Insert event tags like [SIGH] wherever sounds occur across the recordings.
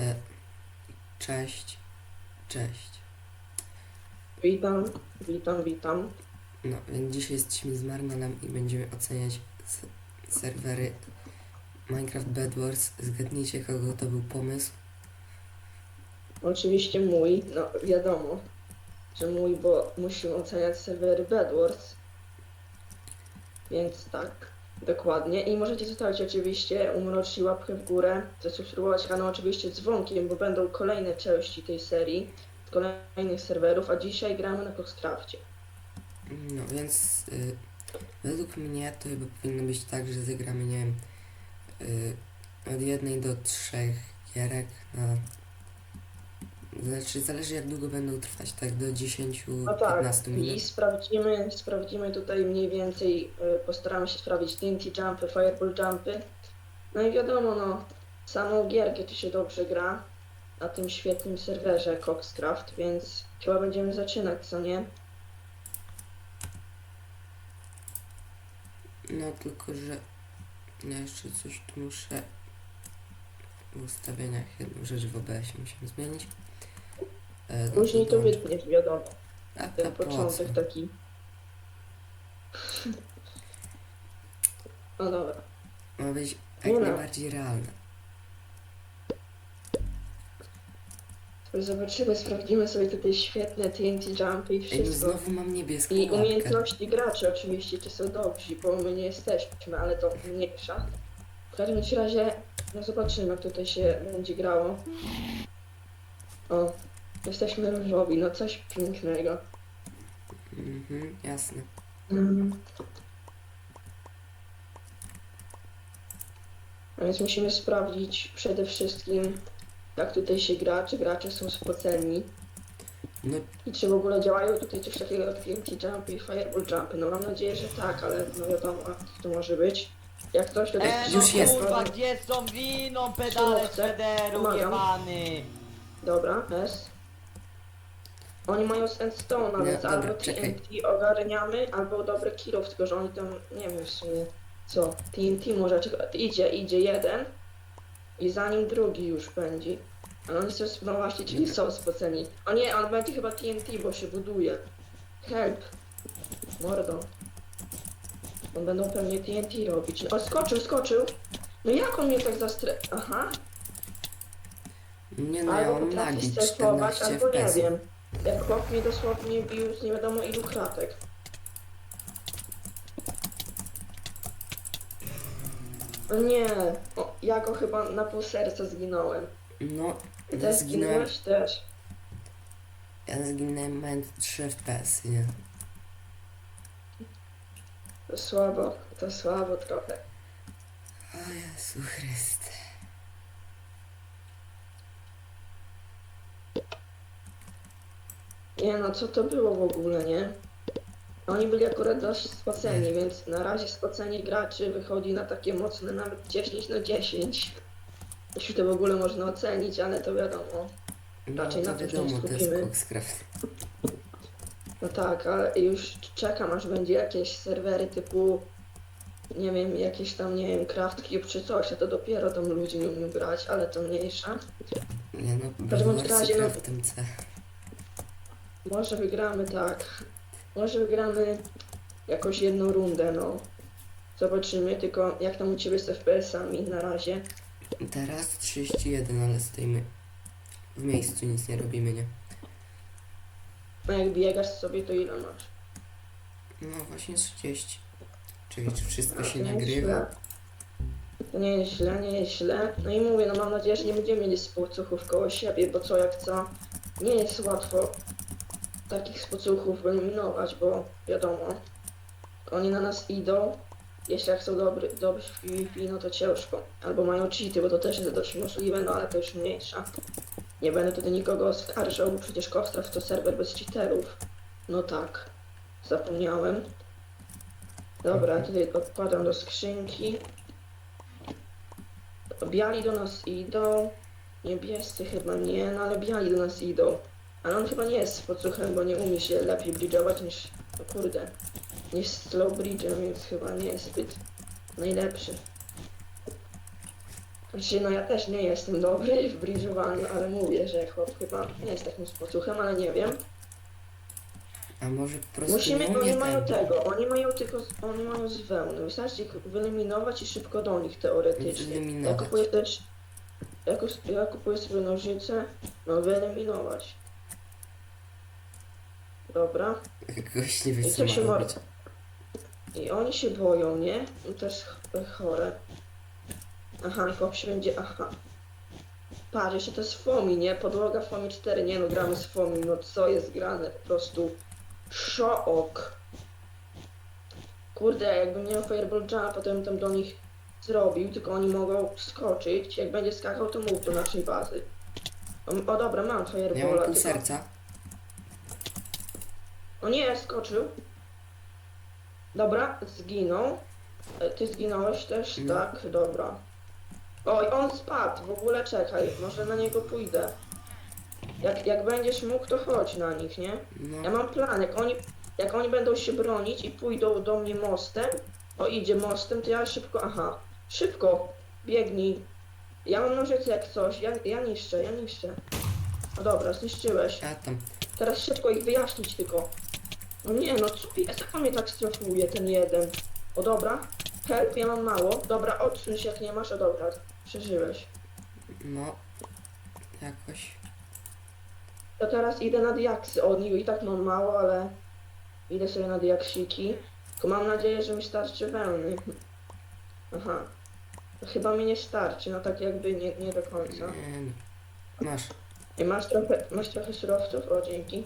E, cześć. Cześć. Witam, witam, witam. No, więc dzisiaj jesteśmy z Marmelem i będziemy oceniać serwery Minecraft Bed Wars. Zgadnijcie, kogo to był pomysł. Oczywiście mój, no wiadomo, że mój, bo musimy oceniać serwery Bedwars. Więc tak, dokładnie. I możecie zostawić oczywiście umrocznić łapkę w górę, zasubskrybować kanał oczywiście dzwonkiem, bo będą kolejne części tej serii z kolejnych serwerów, a dzisiaj gramy na Coxcrafcie. No, więc y, według mnie to chyba powinno być tak, że zagramy, nie wiem, y, od jednej do trzech gierek na... Znaczy, zależy jak długo będą trwać, tak do 10-15 No tak, minut. i sprawdzimy, sprawdzimy tutaj mniej więcej, y, postaramy się sprawdzić TNT jumpy, fireball jumpy. No i wiadomo, no, samą gierkę to się dobrze gra na tym świetnym serwerze Coxcraft, więc chyba będziemy zaczynać, co nie? No tylko, że ja jeszcze coś tu muszę w ustawieniach jedną rzecz w OBS musimy zmienić. E, Później to dołączę. wytniesz, wiadomo, ten po co? początek taki. No dobra. Ma być jak no. najbardziej realne. Zobaczymy, sprawdzimy sobie tutaj świetne TNT jumpy i Ej, no wszystko. znowu mam niebieską I łapkę. umiejętności graczy oczywiście, czy są dobrzy, bo my nie jesteśmy, ale to mniejsza. W każdym bądź razie, no zobaczymy jak tutaj się będzie grało. O, jesteśmy różowi, no coś pięknego. Mhm, jasne. Mm. A więc musimy sprawdzić przede wszystkim, jak tutaj się gra, czy gracze są spoceni No, i czy w ogóle działają tutaj coś takiego jak TNT Jump i Fireball Jumpy. No mam nadzieję, że tak, ale no wiadomo, jak to może być. Jak ktoś to E, już no jest. kurwa, gdzie są winą pedale Surowce. Pomagam. jebany? Dobra, S. Oni mają sandstone, Nie, więc dobra, albo czekaj. TNT ogarniamy, albo dobry killów, tylko że oni tam, nie wiem w sumie, co, TNT może, idzie, idzie jeden i za nim drugi już będzie. Ale oni są, no właśnie, czyli są spoceni. O nie, on będzie chyba TNT, bo się buduje. Help. Mordo. On będą pewnie TNT robić. O, skoczył, skoczył. No jak on mnie tak zastre... Aha. nie no, ja Albo mam potrafi lagi, stresować, 14 albo nie FPS. wiem. Jak chłop mnie dosłownie bił z nie wiadomo ilu kratek. O nie, o, ja go chyba na pół serca zginąłem. No, Ty ja też zginąłem, zginąłeś też. ja zginąłem mając 3 FPS, nie? To słabo, to słabo trochę. O Jezu Chryste. Nie no, co to było w ogóle, nie? Oni byli akurat dość spoceni, więc na razie spocenie graczy wychodzi na takie mocne nawet 10 na 10. Jeśli to w ogóle można ocenić, ale to wiadomo. No Raczej to na tym się wiadomo, to jest skupimy. Coxcraft. No tak, ale już czekam aż będzie jakieś serwery typu nie wiem, jakieś tam, nie wiem, Craft Cube czy coś, a to dopiero tam ludzie nie umieją grać, ale to mniejsza. Nie no, każdym bądź Bedwarsy razie, no- Craftem C. Może wygramy tak. Może wygramy jakąś jedną rundę, no. Zobaczymy, tylko jak tam u ciebie z FPS-ami na razie. Teraz 31, ale stoimy w miejscu, nic nie robimy, nie? No jak biegasz sobie, to ile masz? No właśnie 30. Czyli czy wszystko A, się to nie nagrywa? źle. To nie jest źle, nie jest źle. No i mówię, no mam nadzieję, że nie będziemy mieli spocuchów koło siebie, bo co jak co, nie jest łatwo takich spocuchów wyeliminować, bo wiadomo, oni na nas idą, jeśli jak są dobry, dobrzy w PvP, no to ciężko. Albo mają cheaty, bo to też jest dość możliwe, no ale to już mniejsza. Nie będę tutaj nikogo oskarżał, bo przecież Kowstraw to serwer bez cheaterów. No tak, zapomniałem. Dobra, tutaj odkładam do skrzynki. Biali do nas idą. Niebiescy chyba nie, no ale biali do nas idą. Ale on chyba nie jest z podsłuchem, bo nie umie się lepiej bridge'ować niż, o kurde, niż slow bridge'em, więc chyba nie jest zbyt najlepszy. Znaczy, no ja też nie jestem dobry w bridżowaniu, ale mówię, że chłop chyba nie jest takim spocuchem, ale nie wiem. A może po prostu Musimy, nie oni umie mają ten. tego, oni mają tylko, z- oni mają z wełny. Wystarczy ich wyeliminować i szybko do nich teoretycznie. Ja Wyeliminować. kupuję też, ja, kus- ja kupuję sobie nożyce, no wyeliminować. Dobra. Gość nie wie I co się ma robić. I oni się boją, nie? I to jest ch- chore. Aha, chłop się będzie, aha. Patrz, jeszcze to jest FOMI, nie? Podłoga FOMI 4, nie no, gramy z FOMI, no co jest grane? Po prostu szok. Kurde, jakbym miał Fireball Jump, potem tam do nich zrobił, tylko oni mogą skoczyć. Jak będzie skakał, to mów do naszej bazy. O, o dobra, mam Ja mam Fireballa, pół tylko... serca. O nie, skoczył. Dobra, zginął. E, Ty zginąłeś też? No. Tak, dobra. Oj, on spadł, w ogóle czekaj, może na niego pójdę. Jak, jak będziesz mógł, to chodź na nich, nie? Ja No, mam plan, jak oni, jak oni będą się bronić i pójdą do mnie mostem, o idzie mostem, to ja szybko, aha, szybko, biegnij. Ja mam nożyce jak coś, ja, ja niszczę, ja niszczę. No dobra, zniszczyłeś. a tam. Teraz szybko ich wyjaśnić tylko. No nie, no co on mnie tak strofuje, ten jeden. O dobra, help, ja mam mało. Dobra, odsuń się jak nie masz, o dobra, przeżyłeś. No. Jakoś. To teraz idę na diaksy, o niby i tak mam mało, ale idę sobie na diaksiki. Tylko mam nadzieję, że mi starczy wełny. Aha. To chyba mi nie starczy, no tak jakby nie, nie do końca. Nie, no. Masz. I masz trochę, masz trochę surowców? O, dzięki.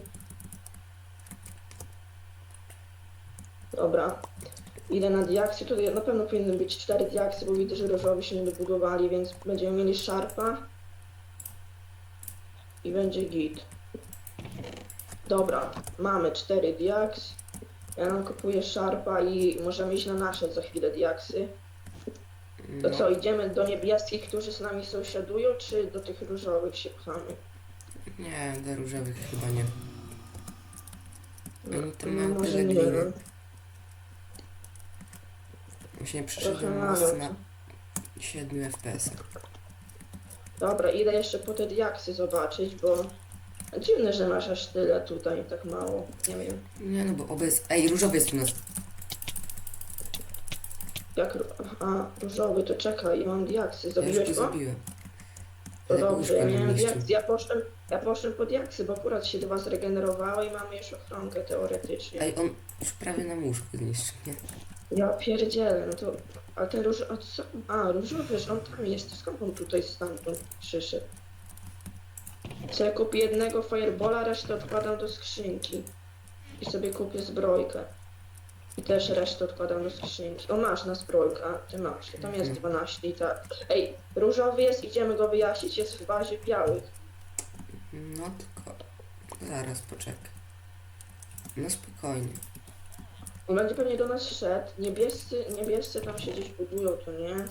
Dobra. Idę na diaksy. Tutaj na pewno powinny być cztery diaksy, bo widzę, że różowi się nie dobudowali, więc będziemy mieli szarpa. I będzie git. Dobra, mamy cztery diaks. Ja nam kupuję szarpa i możemy iść na nasze za chwilę diaksy. To No. co, idziemy do niebieskich, którzy z nami sąsiadują, czy do tych różowych się pchamy? Nie, do różowych chyba nie. Oni tam No, mają tyle gliny. wiem. Właśnie przeszedłem mają. most na 7 fps. Dobra, idę jeszcze po te diaksy zobaczyć, bo dziwne, że masz aż tyle tutaj, tak mało. Nie wiem. Nie no, bo obec... Ej, różowy jest u nas. Jak. ró- A, różowy, to czekaj, mam diaksy. Ja już Zabiłeś go go? zabiłem. To Ale dobrze, ja nie miałem diaksy. Ja poszedłem, ja poszedłem po diaksy, bo akurat się dwa zregenerowały i mamy już ochronkę teoretycznie. Ej, on już prawie nam łóżko zniszczył, nie? Ja pierdzielę, no to. A ten róż. A, co? A różowy, że on tam jest. Skąd on tutaj stamtąd przyszedł? Co ja kupię jednego firebola, resztę odkładam do skrzynki. I sobie kupię zbrojkę. I też resztę odkładam do skrzynki. O masz na zbrojkę, a ty masz. To tam jest Mhm. 12 i tak. Ej, różowy jest, idziemy go wyjaśnić, jest w bazie białych. No tylko... Zaraz, poczekaj. No spokojnie. On będzie pewnie do nas szedł. Niebiescy, niebiescy tam się gdzieś budują, to nie?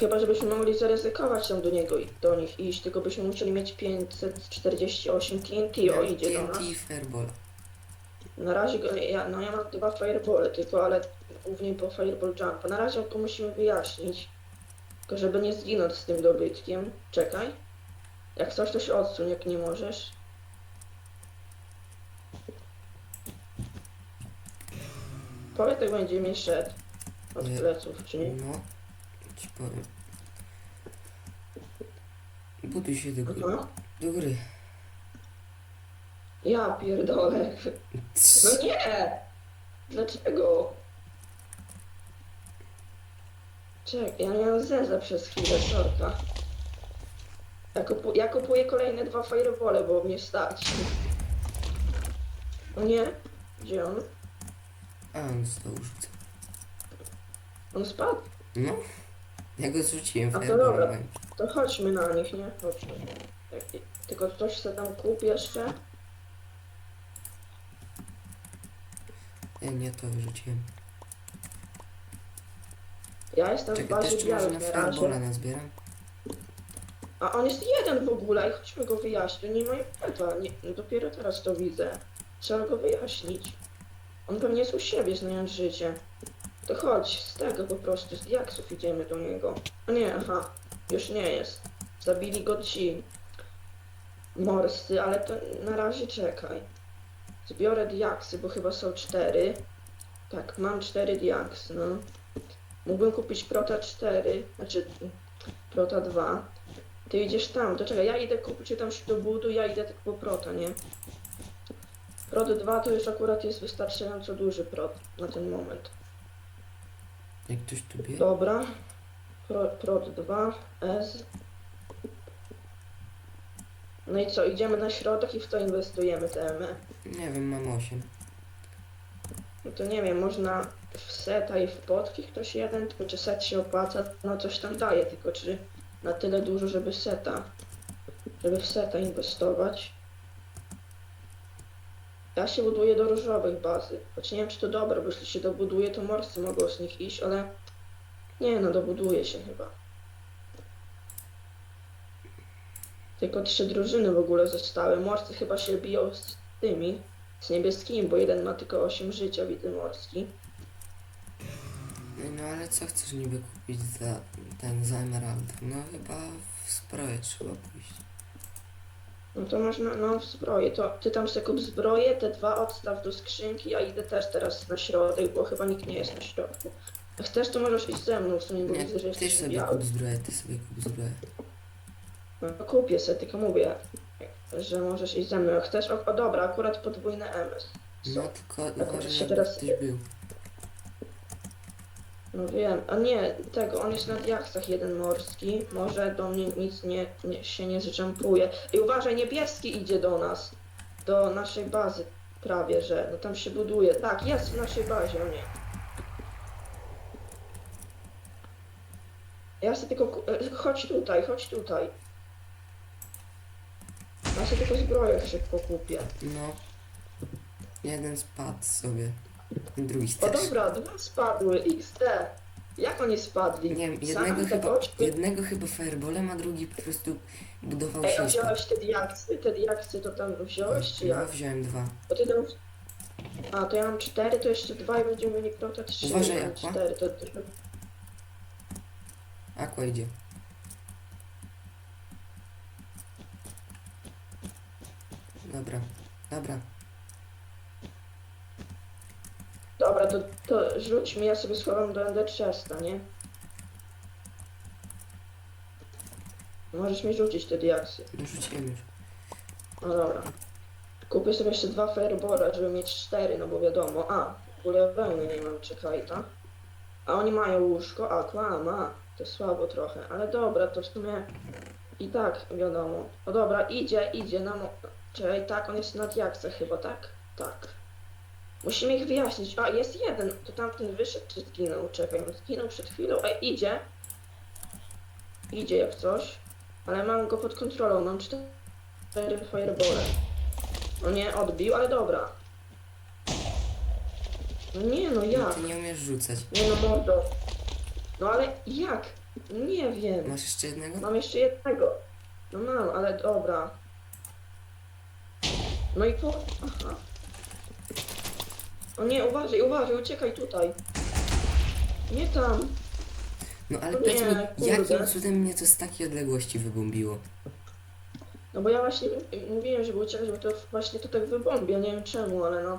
Chyba, żebyśmy mogli zaryzykować tam do niego i do nich iść, tylko byśmy musieli mieć 548 TNT, o idzie do nas. TNT i Fireball. Na razie go, ja, no ja mam dwa firebole tylko, ale głównie po fireball jumpa. Na razie go musimy wyjaśnić. Tylko żeby nie zginąć z tym dobytkiem. Czekaj. Jak coś to się odsuń, jak nie możesz. Powiedz, będzie mi szedł od Nie. pleców, czy nie? No, ci powiem. Buduj się do, gry. Aha. do gry. Ja pierdolę. No nie! Dlaczego? Czek, ja miałem zeza przez chwilę, sorka. Ja, kupu, ja kupuję kolejne dwa firebole, bo mnie stać. No nie? Gdzie on? A, on znowu rzuca. On spadł? No, ja go zrzuciłem A to dobra. To chodźmy na nich, nie? Chodźmy. Tak, Tylko coś se tam kup jeszcze. Ja nie to wyrzuciłem. Ja jestem w Czekaj, bazie też czy może białych na na razie. Firebola nazbieram? A on jest jeden w ogóle i chodźmy go wyjaśnić. Nie mają peta, nie, no dopiero teraz to widzę. Trzeba go wyjaśnić. On pewnie jest u siebie, znając życie. To chodź, z tego po prostu, z diaksów idziemy do niego. A nie, aha, już nie jest. Zabili go ci morscy, ale to na razie czekaj. Zbiorę diaksy, bo chyba są cztery. Tak, mam cztery diaksy, no. Mógłbym kupić prota 4, znaczy prota 2. Ty idziesz tam, to czekaj, ja idę kupić tam się do budu, ja idę tylko po prota, nie? Prot 2 to już akurat jest wystarczająco duży prot na ten moment. Jak ktoś tu bie... Dobra. Pro, prot 2, S. No i co, idziemy na środek i w to inwestujemy te ME. Nie wiem, mam 8. No to nie wiem, można w seta i w potki ktoś jeden, tylko czy set się opłaca, no coś tam daje, tylko czy na tyle dużo, żeby seta, żeby w seta inwestować. Ja się buduję do różowych bazy, choć nie wiem czy to dobre, bo jeśli się dobuduje, to morscy mogą z nich iść, ale nie no, dobuduje się chyba. Tylko trzy drużyny w ogóle zostały, morscy chyba się biją z tymi, z niebieskimi, bo jeden ma tylko 8 życia, widzę morski. No ale co chcesz niby kupić za ten za? No chyba w zbroję trzeba pójść. No to można, no w zbroję, to ty tam sobie kup zbroję, te dwa odstaw do skrzynki, ja idę też teraz na środek, bo chyba nikt nie jest na środku. Jak chcesz, to możesz iść ze mną w sumie, bo Nie, widzę, że ty jesteś sobie biały. kup zbroję, ty sobie kup zbroję. No kupię sobie, tylko mówię, że możesz iść ze mną. Jak chcesz, o, o dobra, akurat podwójne MS. No tylko Akurat uważaj, się teraz- ktoś był. No wiem, a nie, tego, on jest na diaksach jeden morski, może do mnie nic nie, nie, się nie zjumpuje. I uważaj, niebieski idzie do nas, do naszej bazy prawie, że, no tam się buduje, tak, jest w naszej bazie, o nie. Ja sobie tylko, e, chodź tutaj, chodź tutaj. Ja sobie tylko zbroję szybko kupię. No. Jeden spadł sobie. Drugi O dobra, dwa spadły, XD. Jak oni spadli? Nie wiem, Sami jednego te chyba, jednego chyba fireballem, a drugi po prostu budował Ej, a wziąłeś te diaksy? Te diaksy to tam wziąłeś, czy jak? wziąłem dwa. Bo ty tam... A, to ja mam cztery, to jeszcze dwa i będziemy mieli prota trzy. Uważaj, ja mam Aqua. cztery, to... to... Aqua idzie. Dobra, dobra. Dobra, to, to rzuć mi, ja sobie schowam do Ender Chesta, nie? Możesz mi rzucić te diaksy. No rzuciłem już. No dobra. Kupię sobie jeszcze dwa Fireballa, żeby mieć cztery, no bo wiadomo. A, w ogóle wełny nie mam, czekaj, ta. A oni mają łóżko, a kłama. To słabo trochę, ale dobra, to w sumie i tak wiadomo. No dobra, idzie, idzie na mo... Czekaj, tak, on jest na diaksach chyba, tak? Tak. Musimy ich wyjaśnić. A, jest jeden. To tamten wyszedł czy zginął? Czekaj, on zginął przed chwilą. Ej, idzie. Idzie jak coś. Ale mam go pod kontrolą, mam cztery firebole. No nie, odbił, ale dobra. No nie, no No jak? ty nie umiesz rzucać. Nie no, mordo. No ale jak? Nie wiem. Masz jeszcze jednego? Mam jeszcze jednego. No mam, ale dobra. No i po... Aha. O nie, uważaj, uważaj, uciekaj tutaj. Nie tam. No ale powiedz mi, kurde. jakim cudem mnie to z takiej odległości wybombiło? No bo ja właśnie mówiłem, żeby uciekać, bo to właśnie to tak wybombi, ja nie wiem czemu, ale no.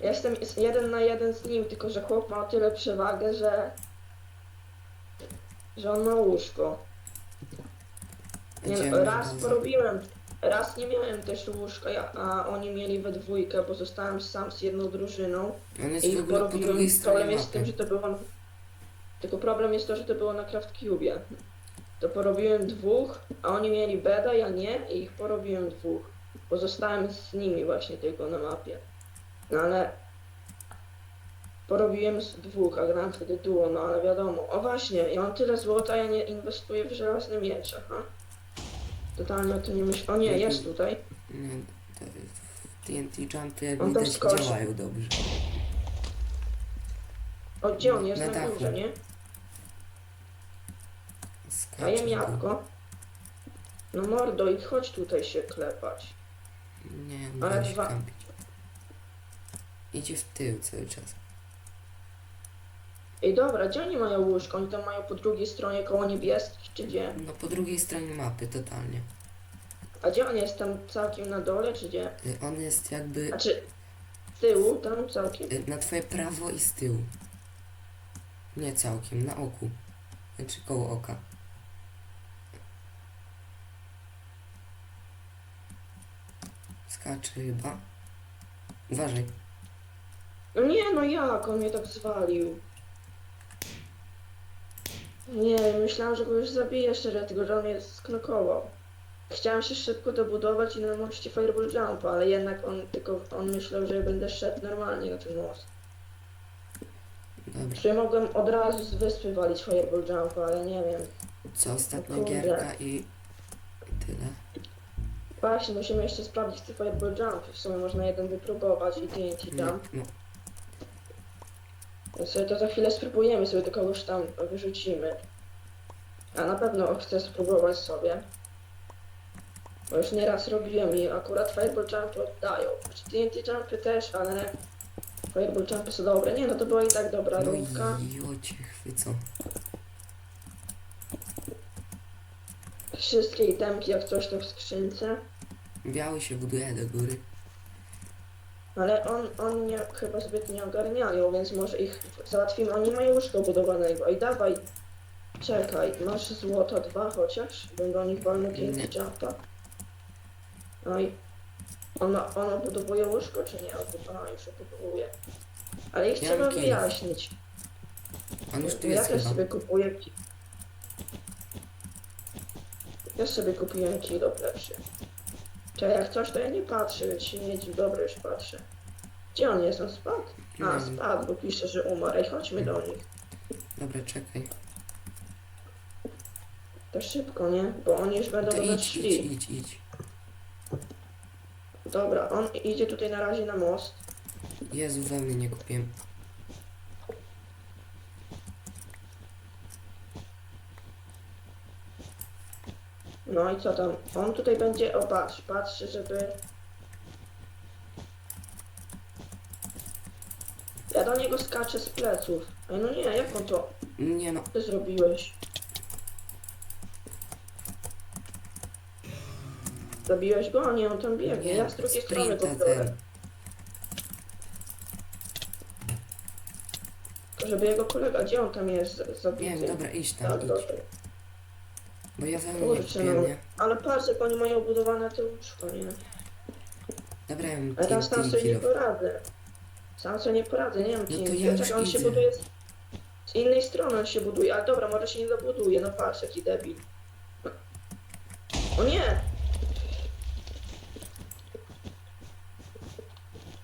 Ja Jestem jeden na jeden z nim, tylko że chłop ma o tyle przewagę, że... że on ma łóżko. Nie, Gdzie no, raz porobiłem, raz nie miałem też łóżka, ja, a oni mieli we dwójkę, bo zostałem sam z jedną drużyną. On jest I w ogóle po porobiłem, drugiej stronie problem jest w tym, mapy. że to było... Tylko problem jest to, że to było na Craft Cube. To porobiłem dwóch, a oni mieli beda, ja nie i ich porobiłem dwóch. Bo zostałem z nimi właśnie tylko na mapie. No ale... Porobiłem z dwóch, a grałem wtedy duo, no ale wiadomo. O właśnie, ja mam tyle złota, ja nie inwestuję w żelazne miecze, ha? Totalnie o tym nie myślę. O nie, jest tutaj. Nie, to TNT jumpy jak On tam skoczy. działają dobrze. O, gdzie on jest? Na Na, dachu. górze, nie? Skacze w dół. jabłko. No mordo, i chodź tutaj się klepać. Nie, Ale da się dwa- kampić. Idzie w tył cały czas. Ej, dobra, gdzie oni mają łóżko? Oni tam mają po drugiej stronie koło niebieskich, czy gdzie? No po drugiej stronie mapy, totalnie. A gdzie on jest? Tam całkiem na dole, czy gdzie? Y, On jest jakby Znaczy, z tyłu, tam całkiem? y, na twoje prawo i z tyłu. Nie całkiem, na oku. Znaczy koło oka. Skacze chyba. Uważaj. No nie, no jak? On mnie tak zwalił. Nie, myślałam, że go już zabiję szczerze, tylko że on mnie sknokował. Chciałem się szybko dobudować i na moście Fireball Jumpa, ale jednak on tylko on myślał, że będę szedł normalnie na ten most. Dobra. Czyli mogłem od razu z wyspy walić Fireball Jumpa, ale nie wiem. Co ostatnia Kurde. gierka i... i tyle. Właśnie, musimy jeszcze sprawdzić te Fireball Jumpy. W sumie można jeden wypróbować i TNT No, Jump. No sobie to za chwilę spróbujemy, sobie to kogoś tam wyrzucimy. A na pewno chcę spróbować sobie. Bo już nieraz robiłem i akurat Fireball Jumpy oddają. Znaczy TNT Jumpy też, ale Fireball Jumpy są dobre. Nie no, to była i tak dobra no rundka. i jocie chwycą. Wszystkie itemki jak coś to w skrzynce. Biały się buduje do góry. Ale on, on nie, chyba zbyt nie ogarniają, więc może ich załatwimy. Oni mają łóżko budowanego. I dawaj, czekaj, masz złota dwa chociaż? Bym do nich walnął Nie. TNT Jumpa. No i ona, ona budowuje łóżko, czy nie? Ona już je budowuje. Ale ich Ja trzeba mam wyjaśnić. On już tu ja jest też chyba. sobie kupuję ki- Ja sobie kupiłem kilo lepszy. Czekaj, jak coś to ja nie patrzę, więc się nie dziw, dobra już patrzę. Gdzie on jest? On spadł? A, spadł, bo pisze, że umarł. Ej, chodźmy do nich. Dobra, czekaj. To szybko, nie? Bo oni już będą To do nas idź, szli. idź, idź, idź. Dobra, on idzie tutaj na razie na most. Jezu, we mnie nie kupiłem. No i co tam? On tutaj będzie, o patrz, patrzy, żeby... Ja do niego skaczę z pleców. Ej, no nie, jak on to Nie no, ty zrobiłeś? Zabiłeś go? A nie, on tam biegnie. Ja z drugiej strony go sprinta biorę. ten. Żeby jego kolega, gdzie on tam jest z- Nie zabity? wiem, dobra, idź tam, Tak, idź. dobra. Bo ja nie Kurczę, no. Ale patrz, jak oni mają budowane te łóżko, nie? Dobra, ja Ale tam sam sobie nie kilo. poradzę. Sam sobie nie poradzę, nie wiem, No to ja już Czekaj, on się idę. buduje z, z innej strony, on się buduje. Ale dobra, może się nie dobuduje, no patrz, jaki debil. O nie!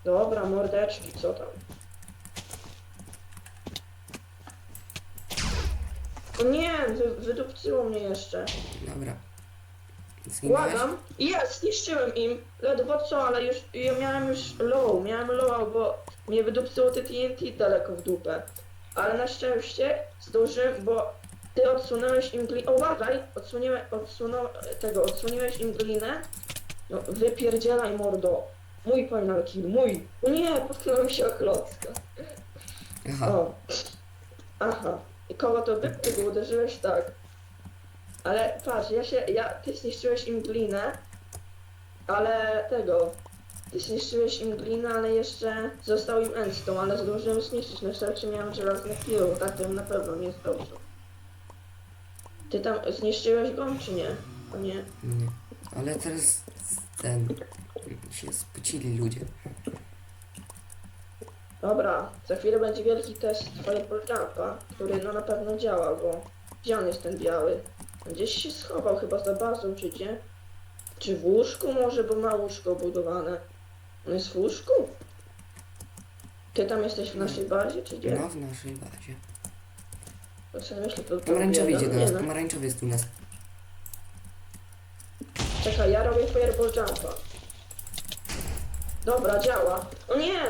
Dobra, mordeczki, co tam? O nie, wy, wydupcyło mnie jeszcze. Dobra. Zginąłeś? Błagam. Jest, zniszczyłem im. Ledwo co, ale już ja miałem już low, miałem low, bo mnie wydupcyło te TNT daleko w dupę. Ale na szczęście zdążyłem, bo ty odsunąłeś im glinę. Uważaj, odsunięłeś, odsunął, tego, odsuniłeś im glinę. No, wypierdzielaj mordo. Mój final kill, mój. O nie, potknąłem się o klocka. Aha, O. Aha. Kogo to ty go uderzyłeś tak. Ale patrz, ja się, ja, ty zniszczyłeś im glinę, ale tego, ty zniszczyłeś im glinę, ale jeszcze został im endstone, ale zdążyłem zniszczyć, na szczęście miałem żelazne kilo, tak to na pewno nie dobrze. Ty tam zniszczyłeś go, czy nie? O nie. nie. Ale teraz ten... się spocili ludzie. Dobra, za chwilę będzie wielki test Fireball Jumpa, który no na pewno działa, bo gdzie on jest ten biały? Gdzieś się schował chyba za bazą, czy gdzie? Czy w łóżku może, bo ma łóżko budowane? On jest w łóżku? Ty tam jesteś w naszej bazie, czy gdzie? No, w naszej bazie. To sobie myślę, to Pomarańczowy idzie do Nie nas, no. pomarańczowy jest u nas. Czekaj, ja robię Fireball Jumpa. Dobra, działa. O nie!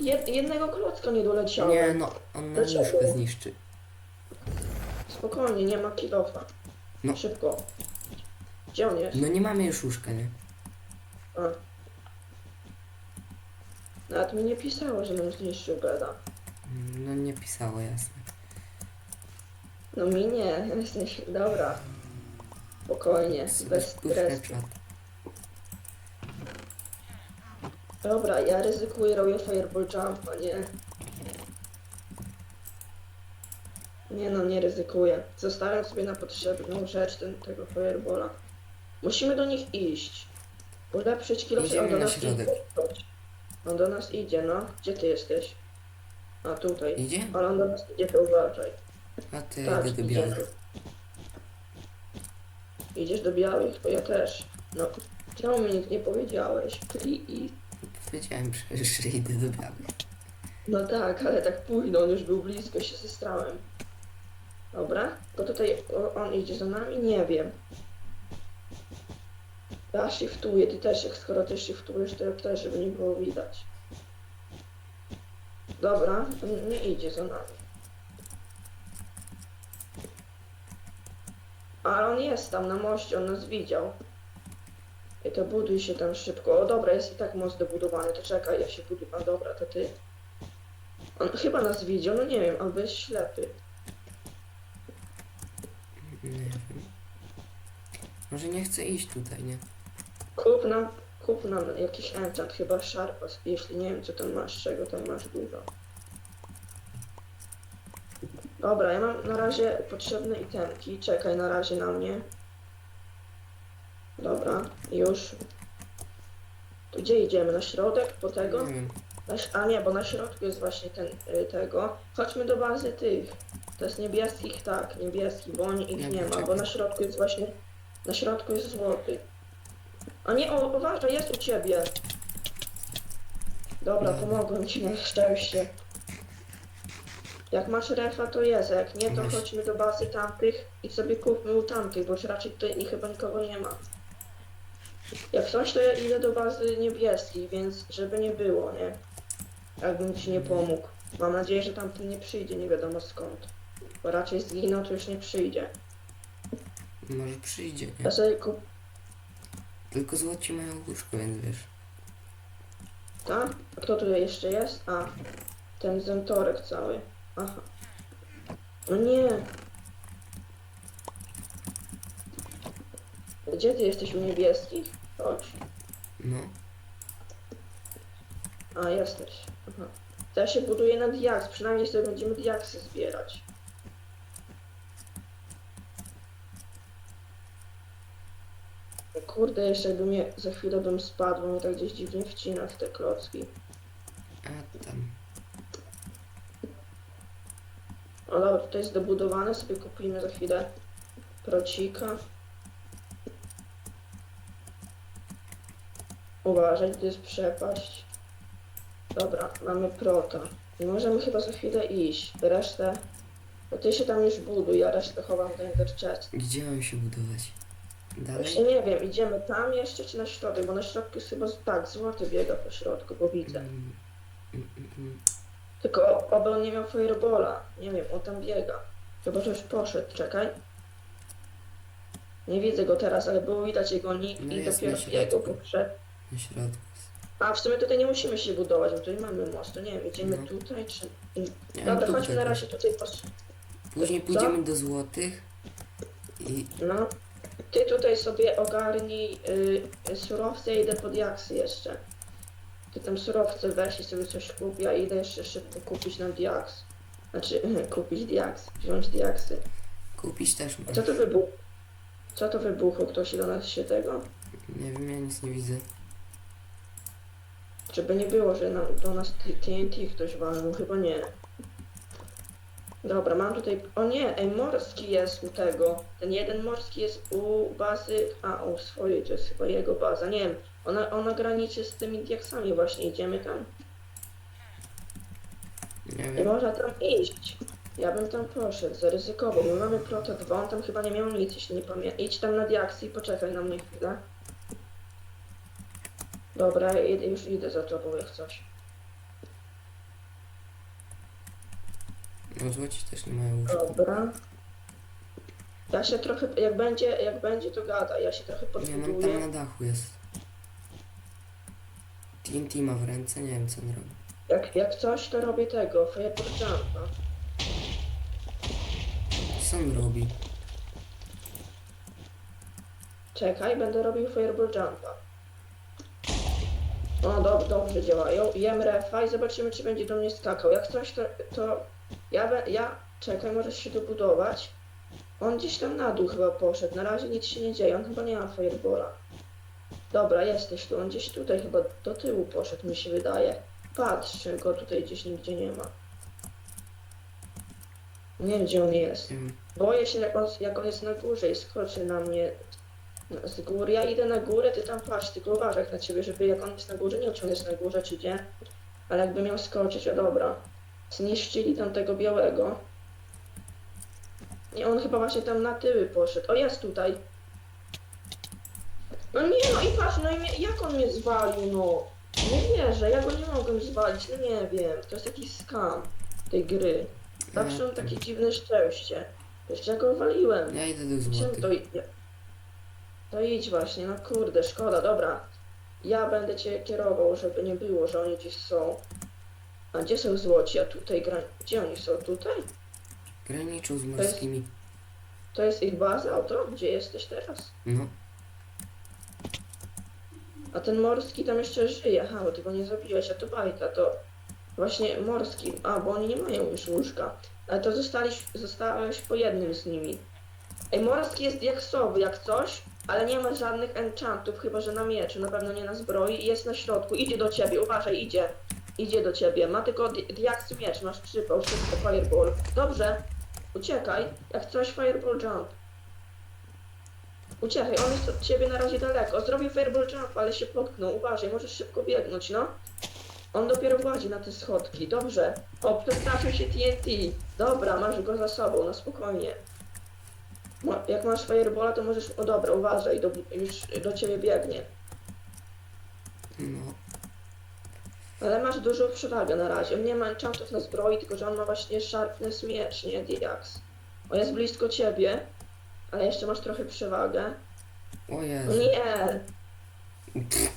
Jed jednego klocka nie doleciałem. Nie no, on na Dlaczego? łóżko zniszczy. Spokojnie, nie ma kilofa. No. Szybko. Gdzie on jest? No nie mamy już łóżka, nie? A. Nawet mi nie pisało, że bym zniszczył beda. No nie pisało jasne. No mi nie, [LAUGHS] jesteś, dobra. Spokojnie, bez stresu. czat. Dobra, ja ryzykuję, robię fireball jump, a nie... Nie no, nie ryzykuję. Zostawiam sobie na potrzebną rzecz ten, tego fireballa. Musimy do nich iść. Ulepszyć kilo Idziemy on do na nas środek. idzie. Chodź. On do nas idzie, no. Gdzie ty jesteś? A tutaj. Idzie? Ale on do nas idzie, to uważaj. A ty Tak, do idzie. białych. Idziesz do białych, to ja też. No, czemu mi nikt nie powiedziałeś? I, Powiedziałem przecież, że idę do białych. no tak, ale tak późno, on już był blisko, się zestrałem. Dobra, to tutaj on idzie za nami? Nie wiem. Ja shiftuję, ty też, jak skoro ty shiftujesz, to ja też, żeby nie było widać. Dobra, on nie idzie za nami. Ale on jest tam na moście, on nas widział. I to buduj się tam szybko. O dobra, jest i tak most dobudowany, to czekaj, ja się buduję. A dobra, to ty. On chyba nas widział, no nie wiem, albo jest ślepy. Wiem. Może nie chcę iść tutaj, nie? Kup nam, kup nam jakiś enchant, chyba szarpas, jeśli nie wiem co tam masz, czego tam masz dużo. Dobra, ja mam na razie potrzebne itemki, czekaj na razie na mnie. Dobra, już. To gdzie idziemy? Na środek? Po tego? Nie wiem. Na, ś- a nie, bo na środku jest właśnie ten, y, tego. Chodźmy do bazy tych. To jest niebieskich, tak, niebieskich, bo oni ich Ja nie ma, bo na środku jest właśnie, na środku jest złoty. A nie, o, uważaj, jest u ciebie. Dobra, pomogłem ci na szczęście. Jak masz refa, to jest, jak nie, to chodźmy do bazy tamtych i sobie kupmy u tamtych, bo już raczej tutaj chyba nikogo nie ma. Jak coś, to ja idę do bazy niebieskiej, więc żeby nie było, nie? Jakbym ci nie pomógł. Mam nadzieję, że tamten nie przyjdzie, nie wiadomo skąd. Bo raczej zginął, to już nie przyjdzie. Może przyjdzie, nie? Ja sobie kup... Tylko złoci mają łóżko, więc wiesz. Tak? A kto tutaj jeszcze jest? A, ten zentorek cały. Aha. No nie. Gdzie ty jesteś u niebieskich? Chodź. No. A, jesteś. Aha. To ja się buduję na diaks, przynajmniej sobie będziemy diaksy zbierać. O Kurde, jeszcze jakby mnie za chwilę bym spadł, bo mnie tak gdzieś dziwnie wcina w te klocki. A tam. O dobra, to jest dobudowane, sobie kupimy za chwilę procika. Uważaj, to jest przepaść. Dobra, mamy prota. I możemy chyba za chwilę iść. Resztę... Bo ty się tam już buduj, ja resztę chowam do Ender Chest. Gdzie mam się budować? Właśnie Dalej? nie wiem, idziemy tam jeszcze czy na środek, bo na środku jest chyba... Tak, złoty biega po środku, bo widzę. Mm, mm, mm, mm. Tylko oby on nie miał firebola. Nie wiem, on tam biega. Chyba, że już poszedł, czekaj. Nie widzę go teraz, ale było widać jego nick No i dopiero biegł poszedł. Na środku. A w sumie tutaj nie musimy się budować, bo tutaj mamy most. To nie wiem, idziemy No. tutaj czy... Nie, Dobra, tu chodźmy na tego. razie tutaj pos... Później Co? pójdziemy do złotych i No. Ty tutaj sobie ogarnij y, surowce, ja idę pod jaksy jeszcze. Ty tam surowce weź i sobie coś kup, ja idę jeszcze szybko kupić nam diaks. Znaczy, [LAUGHS] kupić diaks, wziąć diaksy. kupić też Co to wybuchło? Co to wybuchło? Ktoś do nas się tego? Nie wiem, ja nic nie widzę. Żeby nie było, że nam, do nas TNT ktoś walnął, chyba nie. Dobra, mam tutaj... O nie, ej, morski jest u tego. Ten jeden morski jest u bazy... A, u swojej, to jest chyba jego baza. Nie wiem, ona, ona graniczy z tymi diaksami właśnie, idziemy tam. Nie I wiem. można tam iść. Ja bym tam poszedł, zaryzykował. My mamy Prota 2, on tam chyba nie miał nic, jeśli nie pamiętam. Idź tam na diaksy i poczekaj na mnie chwilę. Dobra, już idę za tobą jak coś. No złoci też nie mają łóżka. Dobra. Ja się trochę, jak będzie, jak będzie to gada, ja się trochę Nie, mam tam podbuduję. na dachu jest. TNT ma w ręce, nie wiem co on robi. Jak, jak coś, to robię tego, Fireball Jumpa. Co on robi? Czekaj, będę robił Fireball Jumpa. O, dob dobrze działają. Jem refa i zobaczymy, czy będzie do mnie skakał. Jak coś, to, to ja, be- ja... Czekaj, możesz się dobudować. On gdzieś tam na dół chyba poszedł. Na razie nic się nie dzieje, on chyba nie ma Firebola. Dobra, jesteś tu. On gdzieś tutaj chyba do tyłu poszedł, mi się wydaje. Patrz, go tutaj gdzieś nigdzie nie ma. Nie wiem, gdzie on jest. Wiem. Boję się, jak on, jak on jest na górze i skoczy na mnie z góry. Ja idę na górę, ty tam patrz, tylko uważaj na ciebie, żeby jak on jest na górze, nie jest na górze, czy gdzie, ale jakby miał skoczyć, a dobra. Zniszczyli tam tego białego. Nie, on chyba właśnie tam na tyły poszedł. O, jest tutaj. No nie, no i patrz, no i mnie, jak on mnie zwalił, no. Nie wierzę, ja go nie mogłem zwalić, no nie wiem. To jest jakiś skam tej gry. Zawsze mam takie dziwne szczęście. Jeszcze ja go waliłem. Ja idę do Czym złotych. to, i- to idź właśnie, no kurde, szkoda, dobra. Ja będę cię kierował, żeby nie było, że oni gdzieś są. A gdzie są złoci? A tutaj gra... Gdzie oni są? Tutaj? Graniczą z morskimi. To jest ich baza, oto? Gdzie jesteś teraz? No. A ten morski tam jeszcze żyje. Aha, bo ty go nie zabiłeś, a to bajka, to właśnie morski. A, bo oni nie mają już łóżka. Ale to zostaliś, zostałeś po jednym z nimi. Ej, morski jest diaksowy jak coś, ale nie ma żadnych enchantów, chyba że na mieczu, na pewno nie na zbroi jest na środku. Idzie do ciebie, uważaj, idzie. Idzie do ciebie. Ma tylko di- diaks miecz, masz przypał, szybko fireball. Dobrze, uciekaj. Jak coś fireball jump. Uciekaj, on jest od ciebie na razie daleko. Zrobił fireball jump, ale się potknął. Uważaj, możesz szybko biegnąć, no. On dopiero włazi na te schodki. Dobrze. O, przestrafił się TNT. Dobra, masz go za sobą, na spokojnie. Ma, jak masz firebola, to możesz... O dobra, uważaj, do, już do ciebie biegnie. No. Ale masz dużą przewagę na razie. On nie ma enchantów na zbroi, tylko że on ma właśnie sharpness miecz, nie Diax. On jest blisko ciebie, ale jeszcze masz trochę przewagę. O Jezu. Nie! [LAUGHS]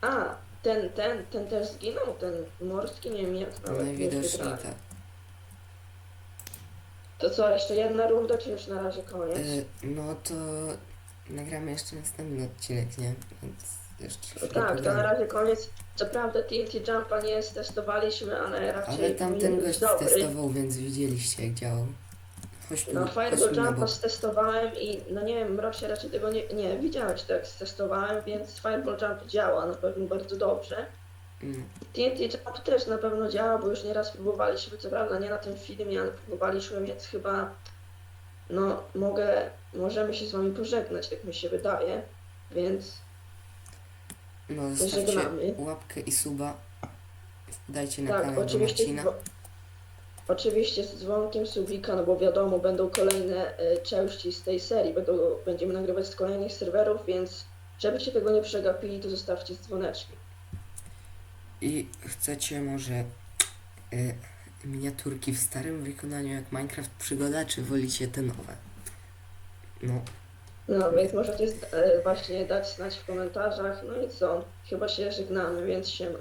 A, ten, ten, ten też zginął, ten morski, nie wiem jak nawet nie Najwidoczniej tak. To co, jeszcze jedna runda, czy już na razie koniec? E, no to nagramy jeszcze następny odcinek, nie? Więc jeszcze No chwilę tak, to na razie koniec. Co prawda TNT Jumpa nie stestowaliśmy, ale raczej Ale tamten powinien być gość dobry. testował, więc widzieliście jak działał. No Fireball na Jumpa bok. stestowałem i no nie wiem, Mrosie raczej tego nie, nie widziałeś tak stestowałem, więc Fireball Jump działa na pewno bardzo dobrze. TNT Jump też na pewno działa, bo już nieraz próbowaliśmy, co prawda nie na tym filmie, ale próbowaliśmy, więc chyba no mogę, możemy się z wami pożegnać, jak mi się wydaje, więc No zostawcie żegnamy. łapkę i suba. Wdajcie na tak, kanał do oczywiście z, Marcina. dzwo- oczywiście z dzwonkiem subika, no bo wiadomo, będą kolejne e, części z tej serii, będą, będziemy nagrywać z kolejnych serwerów, więc żebyście tego nie przegapili, to zostawcie z dzwoneczkiem. I chcecie może e, miniaturki w starym wykonaniu jak Minecraft Przygoda, czy wolicie te nowe? No, No, więc możecie e, właśnie dać znać w komentarzach. No i co? Chyba się żegnamy, więc siema.